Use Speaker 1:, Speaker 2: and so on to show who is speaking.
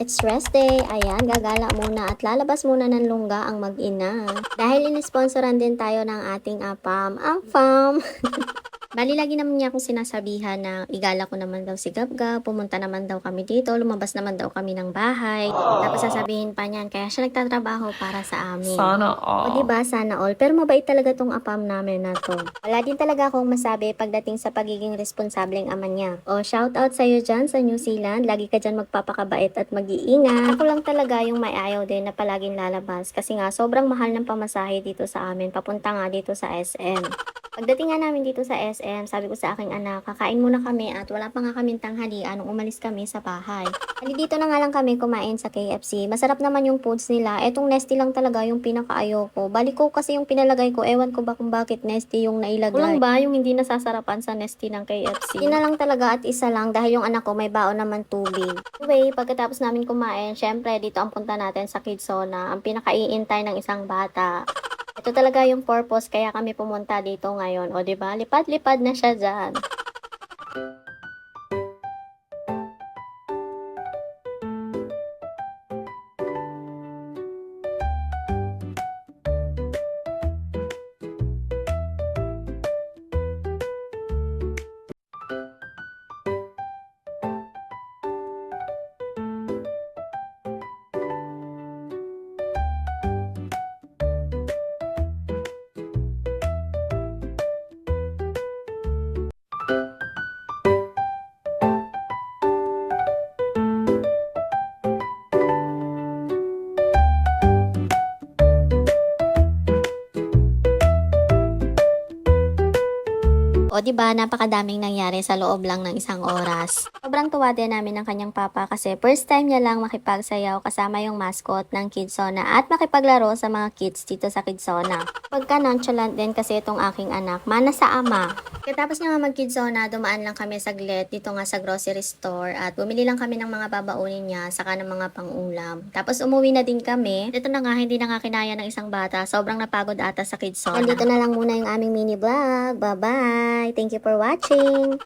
Speaker 1: It's rest day. Ayan, gagala muna at lalabas muna ng lungga ang mag-ina. Dahil in-sponsoran din tayo ng ating apam. Ang fam! Bali, lagi naman niya akong sinasabihan na igala ko naman daw si Gabga, pumunta naman daw kami dito, lumabas naman daw kami ng bahay. Tapos sasabihin pa niyan, kaya siya nagtatrabaho para sa amin.
Speaker 2: Sana
Speaker 1: O
Speaker 2: all.
Speaker 1: diba, sana all. Pero mabait talaga tong apam namin na to. Wala din talaga akong masabi pagdating sa pagiging responsableng ama niya. O shout out sa'yo dyan sa New Zealand. Lagi ka dyan magpapakabait at mag-iingat. Ako lang talaga yung may ayaw din na palaging lalabas. Kasi nga, sobrang mahal ng pamasahe dito sa amin. Papunta nga dito sa SM. Pagdating nga namin dito sa SM, sabi ko sa aking anak, kakain muna kami at wala pa nga kaming tanghalian nung umalis kami sa bahay. Ali dito na nga lang kami kumain sa KFC. Masarap naman yung foods nila. Etong Nesty lang talaga yung pinakaayaw ko. Balik ko kasi yung pinalagay ko. Ewan ko ba kung bakit Nesty yung nailagay. Kulang ba yung hindi nasasarapan sa Nesty ng KFC? Yun na lang talaga at isa lang dahil yung anak ko may baon naman tubig. Anyway, pagkatapos namin kumain, syempre dito ang punta natin sa Kidzona. Ang pinakaiintay ng isang bata. Ito talaga yung purpose kaya kami pumunta dito ngayon. O, di ba? Lipad-lipad na siya dyan. O ba napakadaming nangyari sa loob lang ng isang oras. Sobrang tuwa din namin ng kanyang papa kasi first time niya lang makipagsayaw kasama yung mascot ng Kidsona at makipaglaro sa mga kids dito sa Kidsona. Pagka nonchalant din kasi itong aking anak, mana sa ama. Katapos niya nga mag-Kidsona, dumaan lang kami saglit dito nga sa grocery store at bumili lang kami ng mga babaunin niya saka ng mga pang-ulam. Tapos umuwi na din kami. Ito na nga, hindi na nga kinaya ng isang bata. Sobrang napagod ata sa Kidsona. Andito na lang muna yung aming mini vlog. Bye-bye! Thank you for watching!